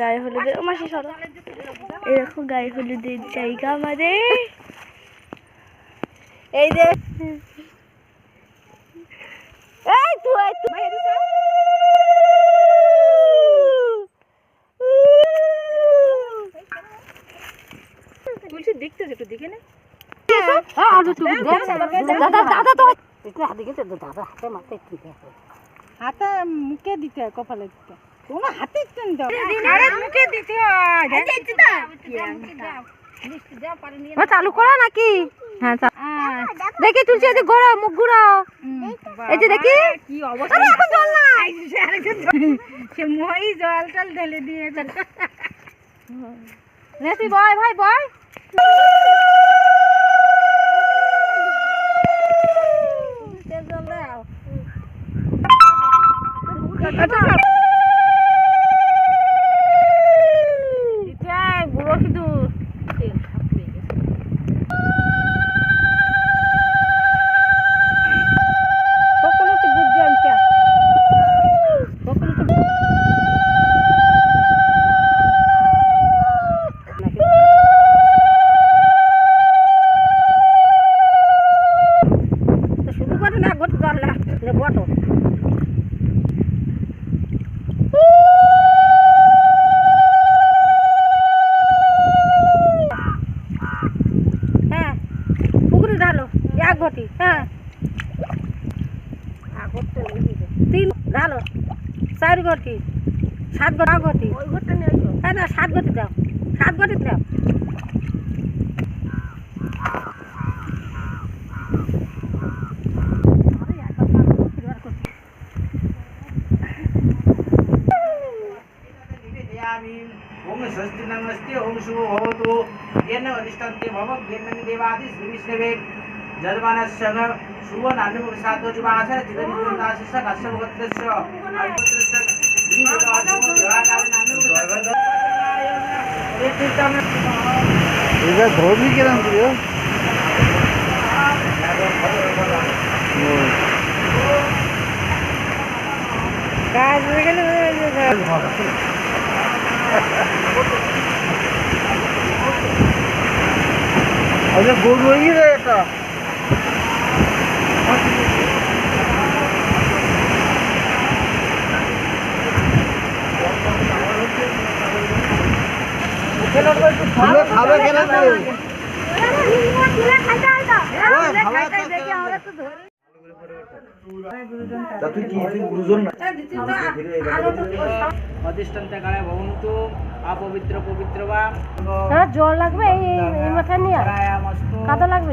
গায়ে হলুদের ও মাসি সরো। এরকম গায়ে হলুদের জায়গা আমাদের। এই যে এই তুই তুই তুলসী দেখতে একটু দেখে নে। দাদা দাদা হাতে মুখে দিতে কপালে দিতে তোমার হাতে আরে মুখে দিতে হয়। ও চালু করো নাকি? হ্যাঁ দেখি তুলছি এই যে ঘোরা মুখ ঘুরাও। এই যে দেখি। কি অবস্থা? এখন জল নাই। সে মই জল টল ঢেলে দিয়ে নেতি বয় ভাই বয় গুঁড়ো শুধু সকলে তো বুদ্ধি আনছে সকলে তো শুধু করে না গোট জল না বটো হ্যাঁ পুকুরে ঢালো এক ঘটি হ্যাঁ তিন ঢালো চার ঘটি সাত ঘটি ঘটি ওই ঘরটা নিয়ে আসো হ্যাঁ না সাত ঘটি দাও সাত ঘটি দাও ओम स्वस्ति नमस्ते ओम शुभ भवतु येन अधिष्ठन्ते भव येन देवादि श्रीविष्णवे जजमानस्य शुभनान्यमुपसादोजुवासर चिदनिदासस्य कस्यमुगतस्य इधर धोब भी गोल वही रहता খাবে কেনা অপবিত্র পবিত্র বা? জল লাগবে এই মাথা নিয়ে কাদা লাগবে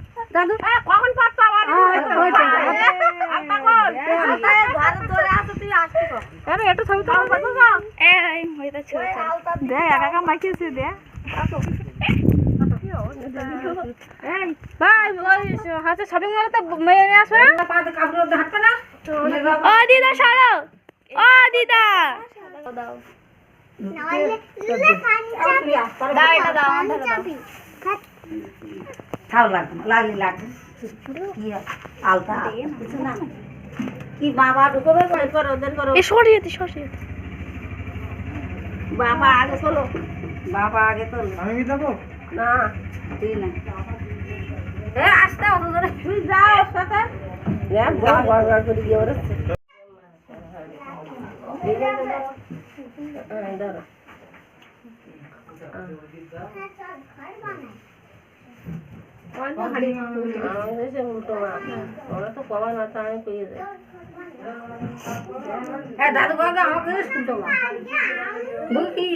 দাদু কখন পাপা আমার ওই তো। আর একটু ছবি তো এই হইতা ছোট দে একা একা মাইকেছে দে এই ভাই ওই হাতে শপিং মলে তো মেয়ে নিয়ে আসবে? পাতে না? ও দিদা। সরো। ও দিদা। দাও দাও এটা দাও। খাও লাগবে না, লাগলে লাগবে। আলতা? কিছু না কি বাবা ঢুকবে করে করো ওদের করো এ সরিয়ে দি সরিয়ে বাবা আগে চলো বাবা আগে চলো আমি না তুই না। এ আসতে অত ধরে তুই যা ওর সাথে দেখ করে ধরো। দাদু বাবা আমাকে উল্টো মা বুঝি কি